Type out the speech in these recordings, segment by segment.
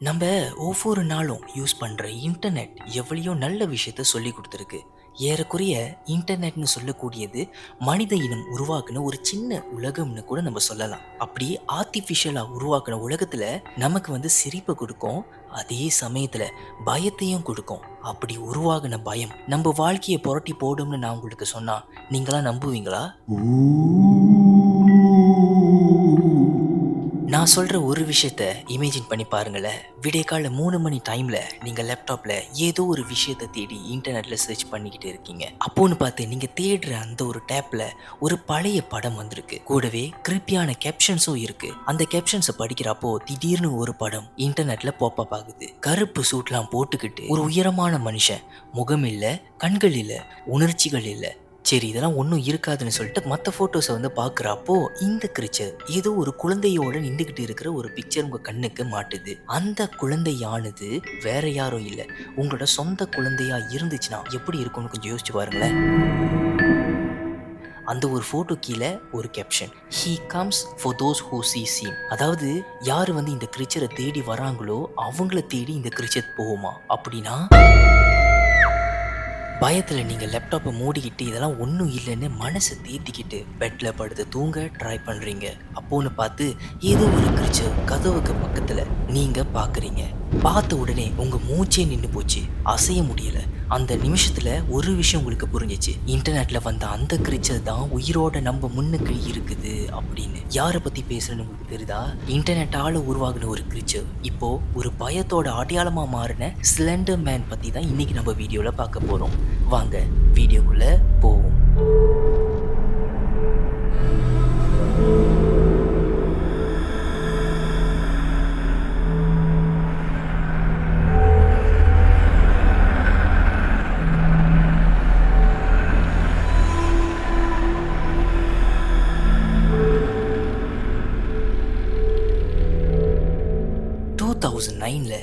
நம்ம ஒவ்வொரு நாளும் யூஸ் பண்ணுற இன்டர்நெட் எவ்வளையோ நல்ல விஷயத்த சொல்லி கொடுத்துருக்கு. ஏறக்குறைய இன்டர்நெட்னு சொல்லக்கூடியது மனித இனம் உருவாக்குன ஒரு சின்ன உலகம்னு கூட நம்ம சொல்லலாம். அப்படி ஆர்டிஃபிஷியலாக உருவாக்குன உலகத்தில் நமக்கு வந்து சிரிப்பை கொடுக்கும் அதே சமயத்தில் பயத்தையும் கொடுக்கும். அப்படி உருவாகின பயம் நம்ம வாழ்க்கையை புரட்டி போடும்னு நான் உங்களுக்கு சொன்னால் நீங்களாம் நம்புவீங்களா? நான் சொல்கிற ஒரு விஷயத்த இமேஜின் பண்ணி பாருங்களேன். விடைக்கால மூணு மணி டைமில் நீங்கள் லேப்டாப்பில் ஏதோ ஒரு விஷயத்தை தேடி இன்டர்நெட்டில் சர்ச் பண்ணிக்கிட்டு இருக்கீங்க. அப்போன்னு பார்த்து நீங்கள் தேடுற அந்த ஒரு டேப்பில் ஒரு பழைய படம் வந்திருக்கு. கூடவே கிரிப்பியான கேப்ஷன்ஸும் இருக்குது அந்த கேப்ஷன்ஸை படிக்கிறப்போ திடீர்னு ஒரு படம் இன்டர்நெட்டில் பாப்பப் ஆகுது. கருப்பு சூட்லாம் போட்டுக்கிட்டு ஒரு உயரமான மனுஷன் முகம் இல்லை கண்கள் இல்லை உணர்ச்சிகள் இல்லை சரி இதெல்லாம் ஒன்றும் இருக்காதுன்னு சொல்லிட்டு மற்ற ஃபோட்டோஸை வந்து பார்க்குறப்போ இந்த கிரிச்சர் ஏதோ ஒரு குழந்தையோட நின்றுக்கிட்டு இருக்கிற ஒரு பிக்சர் உங்கள் கண்ணுக்கு மாட்டுது. அந்த குழந்தையானது வேற யாரும் இல்லை. உங்களோட சொந்த குழந்தையா இருந்துச்சுன்னா எப்படி இருக்கும்னு கொஞ்சம் யோசிச்சு பாருங்களேன். அந்த ஒரு ஃபோட்டோ கீழே ஒரு caption he comes for those who see seem அதாவது யார் வந்து இந்த கிரிச்சரை தேடி வராங்களோ அவங்கள தேடி இந்த கிரிச்சர் போகுமா? அப்படின்னா பயத்தில் நீங்கள் லேப்டாப்பை மூடிக்கிட்டு இதெல்லாம் ஒன்றும் இல்லைன்னு மனசை தேத்திக்கிட்டு பெட்டில் படுத்து தூங்க ட்ரை பண்ணுறீங்க அப்போன்னு பார்த்து ஏதோ ஒரு கிரிச்சர் கதவுக்கு பக்கத்தில் நீங்கள் பார்க்குறீங்க பார்த்த உடனே உங்கள் மூச்சே நின்று போச்சு. அசைய முடியலை. அந்த நிமிஷத்தில் ஒரு விஷயம் உங்களுக்கு புரிஞ்சிச்சு. இன்டர்நெட்டில் வந்த அந்த கிரிச்சர் தான் உயிரோட நம்ம முன்னுக்கு இருக்குது அப்படின்னு. யாரை பற்றி பேசுகிறேன்னு உங்களுக்கு தெரியுதா? இன்டர்நெட்டால் உருவாகின ஒரு கிரிச்சர் இப்போ ஒரு பயத்தோட அடையாளமாக மாறின சிலண்டர் மேன் பற்றி தான் இன்னைக்கு நம்ம வீடியோவில் பார்க்க போகிறோம் வாங்க வீடியோக்குள்ளே போவோம்.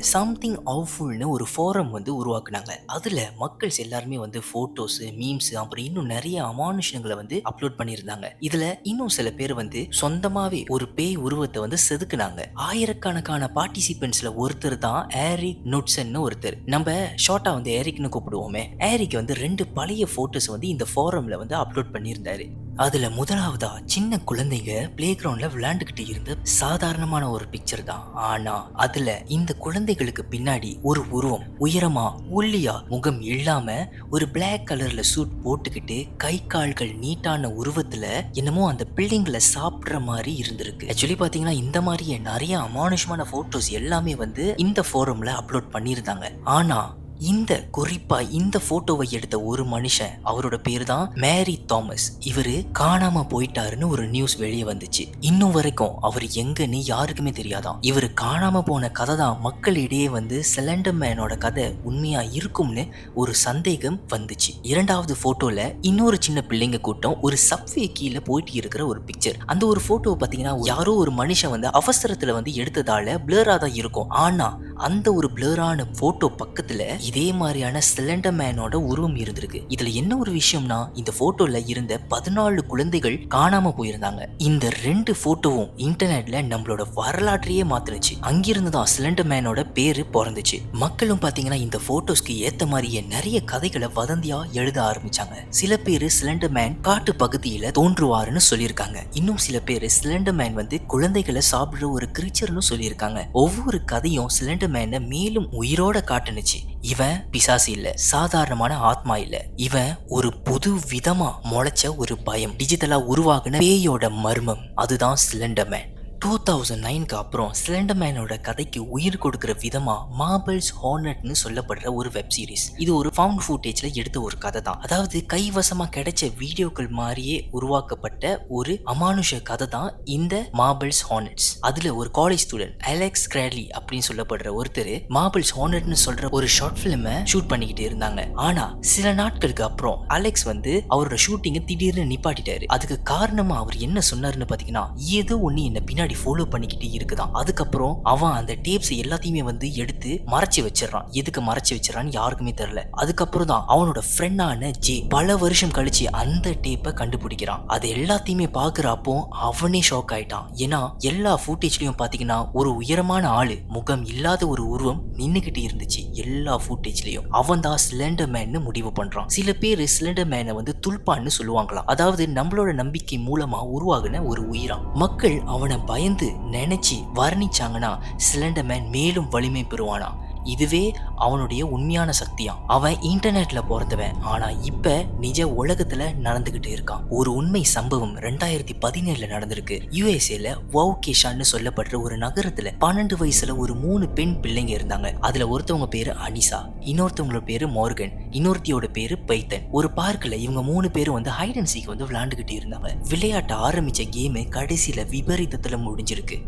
சம்திங் அவுஃபுல்னு ஒரு ஃபோரம் வந்து உருவாக்குனாங்க. அதில் மக்கள்ஸ் எல்லாருமே வந்து ஃபோட்டோஸு மீம்ஸ் அப்புறம் இன்னும் நிறைய அமானுஷங்களை வந்து அப்லோட் பண்ணியிருந்தாங்க. இதில் இன்னும் சில பேர் வந்து சொந்தமாகவே ஒரு பேய் உருவத்தை வந்து செதுக்குனாங்க. ஆயிரக்கணக்கான பார்ட்டிசிபென்ட்ஸில் ஒருத்தர் தான் ஏரிக் நுட்சன்னு ஒருத்தர். நம்ம ஷார்ட்டாக வந்து ஏரிக்னு கூப்பிடுவோமே. ஏரிக் வந்து ரெண்டு பழைய ஃபோட்டோஸ் வந்து இந்த ஃபோரமில் வந்து அப்லோட் பண்ணியிருந்தாரு. அதுல முதலாவதா சின்ன குழந்தைங்க பிளே கிரவுண்ட்ல விளையாண்டுகிட்டு இருந்த சாதாரணமான ஒரு பிக்சர் தான். ஆனா அதுல இந்த குழந்தைகளுக்கு பின்னாடி ஒரு உருவம் உயரமா ஒல்லியா முகம் இல்லாம ஒரு பிளாக் கலர்ல சூட் போட்டுக்கிட்டு கை கால்கள் நீட்டான உருவத்துல என்னமோ அந்த பிள்ளைங்களை சாப்பிடுற மாதிரி இருந்திருக்கு. ஆக்சுவலி பாத்தீங்கன்னா இந்த மாதிரியே நிறைய அமானுஷமான போட்டோஸ் எல்லாமே வந்து இந்த ஃபோரம்ல அப்லோட் பண்ணியிருந்தாங்க. ஆனா இந்த குறிப்பா இந்த போட்டோவை எடுத்த ஒரு மனுஷன் அவரோட பேர் தான் மேரி தாமஸ். இவரு காணாம போயிட்டாருன்னு ஒரு நியூஸ் வெளியே வந்துச்சு. இன்னும் வரைக்கும் அவர் எங்கன்னு யாருக்குமே தெரியாதான். இவர் காணாம போன கதை தான் மக்களிடையே வந்து சிலண்டர் மேனோட கதை உண்மையா இருக்கும்னு ஒரு சந்தேகம் வந்துச்சு. இரண்டாவது போட்டோல இன்னொரு சின்ன பிள்ளைங்க கூட்டம் ஒரு சப்வே கீழே போயிட்டு இருக்கிற ஒரு பிக்சர் அந்த ஒரு போட்டோவை பாத்தீங்கன்னா யாரோ ஒரு மனுஷன் வந்து அவசரத்துல வந்து எடுத்ததால பிளரா தான் இருக்கும். ஆனா அந்த ஒரு பிளரான போட்டோ பக்கத்துல இதே மாதிரியான சிலண்டர் மேனோட உருவம் இருந்திருக்கு. இதுல என்ன ஒரு விஷயம்னா இந்த போட்டோல இருந்த பதினாலு குழந்தைகள் காணாம போயிருந்தாங்க. இந்த ரெண்டு போட்டோவும் இன்டர்நெட்ல நம்மளோட வரலாற்றையே மாத்துனுச்சு. அங்கிருந்து தான் சிலண்டர் மேனோட பேரு பிறந்துச்சு. மக்களும் பாத்தீங்கன்னா இந்த போட்டோஸ்க்கு ஏத்த மாதிரியே நிறைய கதைகளை வதந்தியா எழுத ஆரம்பிச்சாங்க. சில பேர் சிலண்டர் மேன் காட்டு பகுதியில தோன்றுவாருன்னு சொல்லியிருக்காங்க. இன்னும் சில பேர் சிலண்டர் மேன் வந்து குழந்தைகளை சாப்பிடுற ஒரு கிரீச்சர்னு சொல்லியிருக்காங்க. ஒவ்வொரு கதையும் சிலண்டர் மேனை மேலும் உயிரோட காட்டுனுச்சு. இவன் பிசாசு இல்ல சாதாரணமான ஆத்மா இல்ல. இவன் ஒரு புது விதமா முளைச்ச ஒரு பயம். டிஜிட்டலா உருவாகின பேயோட மர்மம். அதுதான் சிலண்டர் மேன். டூ தௌசண்ட் நைனுக்கு அப்புறம் சிலண்டர்மேனோட கதைக்கு உயிர் கொடுக்குற விதமா மார்பிள்ஸ் ஹார்னட்னு சொல்லப்படுற ஒரு வெப் சீரிஸ் இது ஒரு ஃபவுண்ட் ஃபுட்டேஜில் எடுத்த ஒரு கதை தான். அதாவது கைவசமா கிடைச்ச வீடியோக்கள் மாதிரியே உருவாக்கப்பட்ட ஒரு அமானுஷ கதை தான் இந்த மார்பிள்ஸ் ஹார்னட்ஸ் அதுல ஒரு காலேஜ் ஸ்டூடெண்ட் அலெக்ஸ் கிராட்லி அப்படின்னு சொல்லப்படுற ஒருத்தர் மார்பிள்ஸ் ஹார்னட்னு சொல்ற ஒரு ஷார்ட் ஃபிலிமை ஷூட் பண்ணிக்கிட்டு இருந்தாங்க. ஆனா சில நாட்களுக்கு அப்புறம் அலெக்ஸ் வந்து அவரோட ஷூட்டிங்கை திடீர்னு நிப்பாட்டிட்டாரு. அதுக்கு காரணமா அவர் என்ன சொன்னாருன்னு பாத்தீங்கன்னா ஏதோ ஒண்ணு என்ன பின்னாடி பின்னாடி ஃபாலோ பண்ணிக்கிட்டு இருக்குதான். அதுக்கப்புறம் அவன் அந்த டேப்ஸ் எல்லாத்தையுமே வந்து எடுத்து மறைச்சு வச்சிடறான். எதுக்கு மறைச்சு வச்சிடறான்னு யாருக்குமே தெரியல. அதுக்கப்புறம் தான் அவனோட ஃப்ரெண்டான ஜே பல வருஷம் கழிச்சு அந்த டேப்பை கண்டுபிடிக்கிறான். அது எல்லாத்தையுமே பாக்குறப்போ அவனே ஷாக் ஆயிட்டான். ஏன்னா எல்லா ஃபுட்டேஜ்லயும் பாத்தீங்கன்னா ஒரு உயரமான ஆளு முகம் இல்லாத ஒரு உருவம் நின்னுகிட்டு இருந்துச்சு. எல்லா ஃபுட்டேஜ்லயும் அவன் தான் சிலிண்டர் மேன்னு முடிவு பண்றான். சில பேர் சிலிண்டர் மேனை வந்து துல்பான்னு சொல்லுவாங்களாம். அதாவது நம்மளோட நம்பிக்கை மூலமா உருவாகின ஒரு உயிராம். மக்கள் அவனை பயந்து நினைச்சு வர்ணிச்சாங்கன்னா சிலண்டர் மேன் மேலும் வலிமை பெறுவானா? இதுவே அவனுடைய உண்மையான சக்தியா அவன் இன்டர்நெட்ல பிறந்தவன். ஆனா இப்ப நிஜ உலகத்துல நடந்துகிட்டு இருக்கான். ஒரு உண்மை சம்பவம் ரெண்டாயிரத்தி பதினேழுல நடந்திருக்கு. யுஎஸ்ஏல வவுகேஷான்னு சொல்லப்படுற ஒரு நகரத்துல பன்னெண்டு வயசுல ஒரு மூணு பெண் பிள்ளைங்க இருந்தாங்க. அதுல ஒருத்தவங்க பேரு அனிசா இன்னொருத்தவங்களோட பேரு மோர்கன் இன்னொருத்தியோட பேரு பைத்தன். ஒரு பார்க்ல இவங்க மூணு பேரும் வந்து ஹைட் அண்ட் சீக் வந்து விளையாண்டுகிட்டு இருந்தாங்க. விளையாட்ட ஆரம்பிச்ச கேமு கடைசியில விபரீதத்துல முடிஞ்சிருக்கு.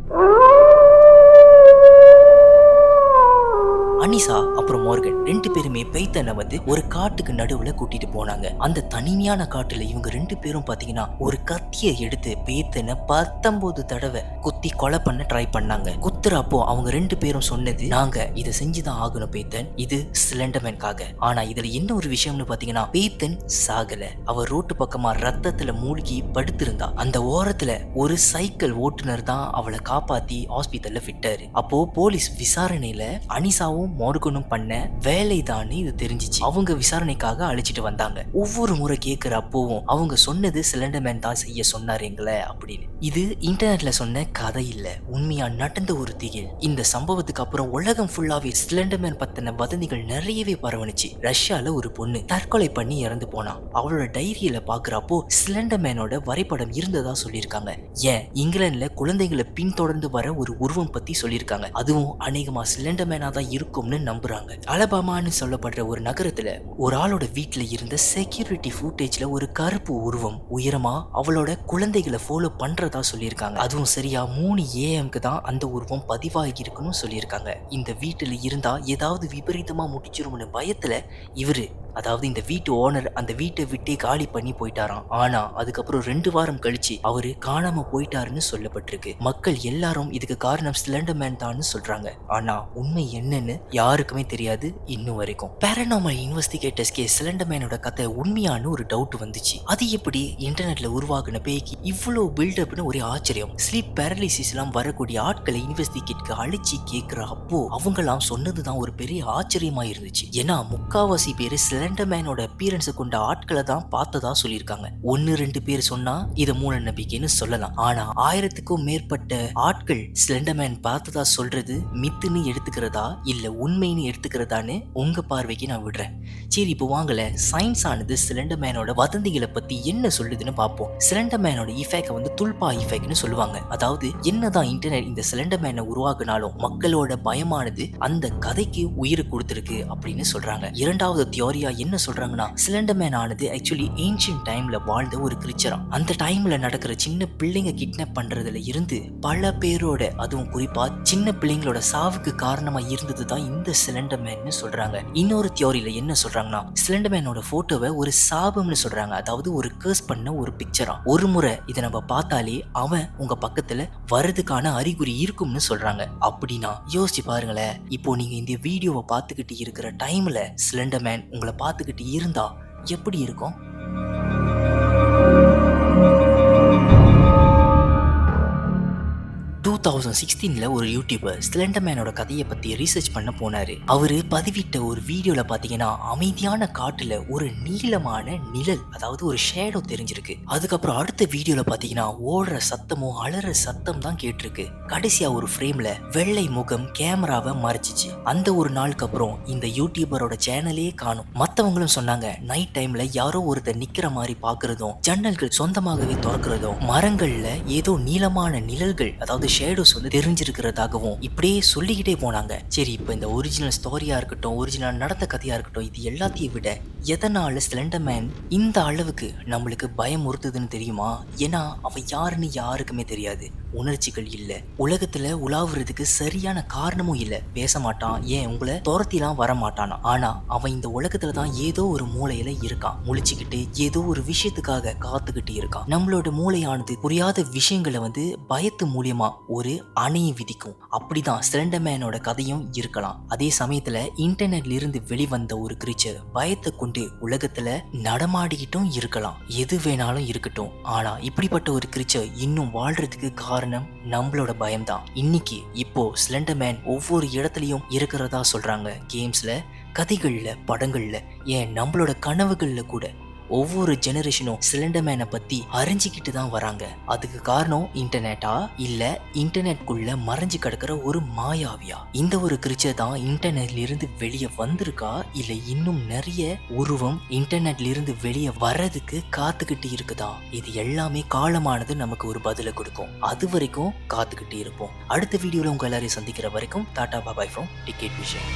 அனிசா அப்புறம் மோர்கன் ரெண்டு பேருமே பெய்தனை வந்து ஒரு காட்டுக்கு நடுவுல கூட்டிட்டு போனாங்க. அந்த தனிமையான காட்டுல இவங்க ரெண்டு பேரும் பாத்தீங்கன்னா ஒரு கத்தியை எடுத்து பேத்தனை பத்தொன்பது தடவை குத்தி கொலை பண்ண ட்ரை பண்ணாங்க. குத்துறப்போ அவங்க ரெண்டு பேரும் சொன்னது நாங்க இதை செஞ்சுதான் ஆகணும் பேத்தன் இது சிலண்டர்மேன்காக ஆனா இதுல என்ன ஒரு விஷயம்னு பாத்தீங்கன்னா பேத்தன் சாகல. அவர் ரோட்டு பக்கமா ரத்தத்துல மூழ்கி படுத்திருந்தா. அந்த ஓரத்துல ஒரு சைக்கிள் ஓட்டுநர் தான் அவளை காப்பாத்தி ஹாஸ்பிட்டல்ல விட்டாரு. அப்போ போலீஸ் விசாரணையில அனிசாவும் மோர்கனும் பண்ண வேலை இது தெரிஞ்சிச்சு. அவங்க விசாரணைக்காக அழைச்சிட்டு வந்தாங்க. ஒவ்வொரு முறை கேட்கிற அப்போவும் அவங்க சொன்னது சிலண்டர்மேன் தான் செய்ய சொன்னார் எங்களை அப்படின்னு. இது இன்டர்நெட்ல சொன்ன கதை இல்ல. உண்மையா நடந்த ஒரு திகில். இந்த சம்பவத்துக்கு அப்புறம் உலகம் ஃபுல்லாவே சிலிண்டர்மேன் பத்தின வதந்திகள் நிறையவே பரவணுச்சு ரஷ்யால ஒரு பொண்ணு தற்கொலை பண்ணி இறந்து போனா. அவளோட டைரியில பாக்குறப்போ சிலிண்டர்மேனோட வரைபடம் இருந்ததா சொல்லியிருக்காங்க. ஏன்? இங்கிலாந்துல குழந்தைகளை பின்தொடர்ந்து வர ஒரு உருவம் பத்தி சொல்லியிருக்காங்க. அதுவும் அநேகமா சிலிண்டர்மேனா தான் இருக்கும். இருக்கும்னு நம்புறாங்க. அலபாமான்னு சொல்லப்படுற ஒரு நகரத்துல ஒரு ஆளோட வீட்டுல இருந்த செக்யூரிட்டி ஃபுட்டேஜ்ல ஒரு கருப்பு உருவம் உயரமா அவளோட குழந்தைகளை ஃபாலோ பண்றதா சொல்லியிருக்காங்க. அதுவும் சரியா மூணு ஏஎம்க்கு தான் அந்த உருவம் பதிவாகி இருக்குன்னு சொல்லியிருக்காங்க. இந்த வீட்டுல இருந்தா ஏதாவது விபரீதமா முடிச்சிரும்னு பயத்துல இவரு அதாவது இந்த வீட்டு ஓனர் அந்த வீட்டை விட்டே காலி பண்ணி போயிட்டாராம். ஆனா அதுக்கப்புறம் ரெண்டு வாரம் கழிச்சு அவரு காணாம போயிட்டாருன்னு சொல்லப்பட்டிருக்கு. மக்கள் எல்லாரும் இதுக்கு காரணம் சிலிண்டர் மேன் தான் சொல்றாங்க. ஆனா உண்மை என்னன்னு யாருக்குமே தெரியாது இன்னும் வரைக்கும். பேரனாமல் இன்வெஸ்டிகேட்டர்ஸ்க்கே சிலிண்டர் மேனோட கதை உண்மையான ஒரு டவுட் வந்துச்சு. அது எப்படி இன்டர்நெட்ல உருவாகின பேய்க்கு இவ்வளோ பில்டப்னு ஒரே ஆச்சரியம். ஸ்லீப் பேரலிசிஸ் எல்லாம் வரக்கூடிய ஆட்களை இன்வெஸ்டிகேட்க்கு அழிச்சு கேட்கிற அப்போ அவங்கெல்லாம் சொன்னதுதான் ஒரு பெரிய ஆச்சரியமா இருந்துச்சு. ஏன்னா முக்காவாசி பேர் சிலிண்டர் மேனோட அப்பீரன்ஸை கொண்ட ஆட்களை தான் பார்த்ததா சொல்லியிருக்காங்க. ஒன்னு ரெண்டு பேர் சொன்னா இதை மூல நம்பிக்கைன்னு சொல்லலாம். ஆனா ஆயிரத்துக்கும் மேற்பட்ட ஆட்கள் சிலிண்டர் மேன் பார்த்ததா சொல்றது மித்துன்னு எடுத்துக்கிறதா இல்ல உண்மைன்னு எடுத்துக்கிறதான்னு உங்கள் பார்வைக்கு நான் விடுறேன். சரி இப்போ வாங்கல. சயின்ஸ் ஆனது சிலிண்டர் மேனோட வதந்திகளை பற்றி என்ன சொல்லுதுன்னு பார்ப்போம் சிலிண்டர் மேனோட இஃபெக்டை வந்து துல்பா இஃபெக்ட்னு சொல்லுவாங்க. அதாவது என்னதான் இன்டர்நெட் இந்த சிலிண்டர் மேனை உருவாக்குனாலும் மக்களோட பயமானது அந்த கதைக்கு உயிர் கொடுத்துருக்கு அப்படின்னு சொல்கிறாங்க இரண்டாவது தியோரியா என்ன சொல்கிறாங்கன்னா சிலிண்டர் மேன் ஆனது ஆக்சுவலி ஏன்ஷியன் டைமில் வாழ்ந்த ஒரு கிரிச்சரா அந்த டைமில் நடக்கிற சின்ன பிள்ளைங்க கிட்னாப் பண்ணுறதுல இருந்து பல பேரோட அதுவும் குறிப்பாக சின்ன பிள்ளைங்களோட சாவுக்கு காரணமாக இருந்தது தான் இந்த சிலிண்டர் மேன்னு சொல்றாங்க. இன்னொரு தியோரியில என்ன சொல்றாங்கன்னா சிலிண்டர் மேனோட போட்டோவை ஒரு சாபம்னு சொல்றாங்க. அதாவது ஒரு கேர்ஸ் பண்ண ஒரு பிக்சரா ஒரு முறை இதை நம்ம பார்த்தாலே அவன் உங்க பக்கத்துல வர்றதுக்கான அறிகுறி இருக்கும்னு சொல்றாங்க. அப்படின்னா யோசிச்சு பாருங்களேன். இப்போ நீங்க இந்த வீடியோவை பார்த்துக்கிட்டு இருக்கிற டைம்ல சிலிண்டர்மேன் உங்களை பார்த்துக்கிட்டு இருந்தா எப்படி இருக்கும்? தௌசண்ட் சிக்ஸ்டீனில் ஒரு யூடியூபர் ஸ்லெண்டர்மேனோட கதையை பற்றி ரீசர்ச் பண்ண போனார். அவர் பதிவிட்ட ஒரு வீடியோவில் பார்த்தீங்கன்னா அமைதியான காட்டில் ஒரு நீளமான நிழல் அதாவது ஒரு ஷேடோ தெரிஞ்சிருக்கு. அதுக்கப்புறம் அடுத்த வீடியோவில் பார்த்தீங்கன்னா ஓடுற சத்தமும் அலற சத்தம் தான் கேட்டிருக்கு. கடைசியாக ஒரு ஃப்ரேமில் வெள்ளை முகம் கேமராவை மறைச்சிச்சு. அந்த ஒரு நாளுக்கு அப்புறம் இந்த யூடியூபரோட சேனலே காணும். மற்றவங்களும் சொன்னாங்க நைட் டைமில் யாரோ ஒருத்தர் நிற்கிற மாதிரி பார்க்குறதும் ஜன்னல்கள் சொந்தமாகவே திறக்கிறதும் மரங்களில் ஏதோ நீளமான நிழல்கள் அதாவது ஷேடோஸ் வந்து தெரிஞ்சிருக்கிறதாகவும் இப்படியே சொல்லிக்கிட்டே போனாங்க. சரி இப்போ இந்த ஒரிஜினல் ஸ்டோரியா இருக்கட்டும் ஒரிஜினல் நடந்த கதையா இருக்கட்டும் இது எல்லாத்தையும் விட எதனால ஸ்லெண்டர்மேன் இந்த அளவுக்கு நம்மளுக்கு பயமுறுத்துதுன்னு தெரியுமா? ஏன்னா அவ யாருன்னு யாருக்குமே தெரியாது. உணர்ச்சிகள் இல்லை. உலகத்துல உலாவுறதுக்கு சரியான காரணமும் இல்லை. பேச மாட்டான். ஏன்? உங்களை துரத்திலாம் வர மாட்டானா? ஆனா அவன் இந்த உலகத்துல தான் ஏதோ ஒரு மூளையில இருக்கான். முழிச்சுக்கிட்டு ஏதோ ஒரு விஷயத்துக்காக காத்துக்கிட்டு இருக்கான். நம்மளோட மூளையானது புரியாத விஷயங்களை வந்து பயத்து மூலியமா ஒரு அணையை விதிக்கும். அப்படிதான் ஸ்லெண்டர்மேனோட கதையும் இருக்கலாம். அதே சமயத்துல இன்டர்நெட்ல இருந்து வெளிவந்த ஒரு கிரீச்சர் பயத்தை கொண்டு உலகத்துல நடமாடிக்கிட்டும் இருக்கலாம். எது வேணாலும் இருக்கட்டும். ஆனா இப்படிப்பட்ட ஒரு கிரீச்சர் இன்னும் வாழ்றதுக்கு காரணம் நம்மளோட பயம்தான். இன்னைக்கு இப்போ ஸ்லெண்டர்மேன் ஒவ்வொரு இடத்துலயும் இருக்கிறதா சொல்றாங்க. கேம்ஸ்ல கதைகள்ல படங்கள்ல. ஏன் நம்மளோட கனவுகள்ல கூட ஒவ்வொரு ஜெனரேஷனும் சிலிண்டர்மேனை பத்தி அறிஞ்சிக்கிட்டு தான் வராங்க. அதுக்கு காரணம் இன்டர்நெட்டா இல்ல இன்டர்நெட்குள்ள மறைஞ்சு கிடக்கிற ஒரு மாயாவியா? இந்த ஒரு கிரிச்சர் தான் இன்டர்நெட்ல இருந்து வெளியே வந்திருக்கா? இல்ல இன்னும் நிறைய உருவம் இன்டர்நெட்ல இருந்து வெளியே வர்றதுக்கு காத்துக்கிட்டு இருக்குதா? இது எல்லாமே காலமானது நமக்கு ஒரு பதிலை கொடுக்கும். அது வரைக்கும் காத்துக்கிட்டு இருப்போம். அடுத்த வீடியோல உங்க எல்லாரையும் சந்திக்கிற வரைக்கும் டாடா பாபாய் ஃப்ரம் டிக்கெட் விஷயம்